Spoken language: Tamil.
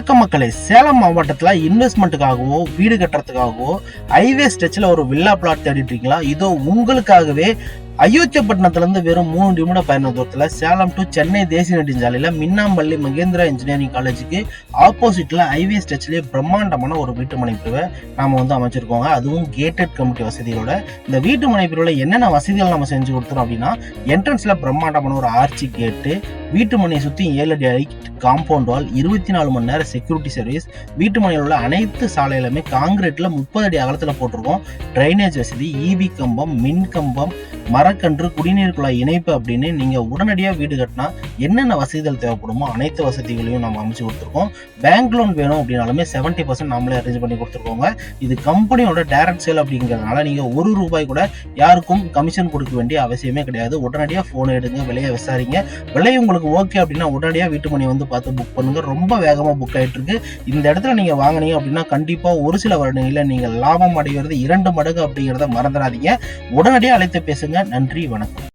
வணக்கம் மக்களே சேலம் மாவட்டத்தில் இன்வெஸ்ட்மெண்ட்டுக்காகவோ வீடு கட்டுறதுக்காகவோ ஹைவே ஸ்ட்ரெச்சில் ஒரு வில்லா பிளாட் தேடிட்டு இருக்கீங்களா இதோ உங்களுக்காகவே அயோத்தியப்பட்டினத்துலேருந்து வெறும் மூணு நிமிட பயண தூரத்தில் சேலம் டு சென்னை தேசிய நெடுஞ்சாலையில் மின்னாம்பள்ளி மகேந்திரா இன்ஜினியரிங் காலேஜுக்கு ஆப்போசிட்டில் ஹைவே ஸ்டெச்சிலே பிரம்மாண்டமான ஒரு வீட்டு மனைப்பிரிவை நாம் வந்து அமைச்சிருக்கோங்க. அதுவும் கேட்டட் கமிட்டி வசதிகளோட. இந்த வீட்டு மனைப்பிரிவில் என்னென்ன வசதிகள் நம்ம செஞ்சு கொடுத்துறோம் அப்படின்னா என்ட்ரன்ஸில் பிரம்மாண்டமான ஒரு ஆர்ச்சி கேட்டு வீட்டு மனையை சுற்றி ஏழு அடி ஹைட் காம்பவுண்ட் வால் இருபத்தி நாலு மணி நேரம் செக்யூரிட்டி சர்வீஸ் வீட்டு மனையில் உள்ள அனைத்து சாலையிலுமே காங்கிரீட்ல முப்பது அடி அகலத்தில் போட்டிருக்கோம். ட்ரைனேஜ் வசதி ஈவி கம்பம் மின் கம்பம் மரக்கன்று குடிநீர் குழாய் இணைப்பு அப்படின்னு நீங்க உடனடியாக வீடு கட்டினா என்னென்ன வசதிகள் தேவைப்படுமோ அனைத்து வசதிகளையும் நம்ம அமைச்சு கொடுத்துருக்கோம். பேங்க் லோன் வேணும் அப்படின்னாலுமே செவன்ட்டி பர்சன்ட் நாமளே அரேஞ்ச் பண்ணி கொடுத்துருக்கோங்க. இது கம்பெனியோட டேரக்ட் சேல் அப்படிங்கிறதுனால நீங்க ஒரு ரூபாய் கூட யாருக்கும் கமிஷன் கொடுக்க வேண்டிய அவசியமே கிடையாது. உடனடியாக ஃபோன் எடுங்க விலையை விசாரிங்க. விலை உங்களுக்கு ஓகே அப்படின்னா உடனடியாக வீட்டு மணி வந்து பார்த்து புக் பண்ணுங்க. ரொம்ப வேகமாக புக் ஆயிட்டு இருக்கு இந்த இடத்துல நீங்க வாங்குனீங்க அப்படின்னா கண்டிப்பா ஒரு சில வருடங்களில் நீங்க லாபம் அடைகிறது இரண்டு மடங்கு அப்படிங்கிறத மறந்துடாதீங்க. உடனடியாக அழைத்து பேசுங்க. நன்றி வணக்கம்.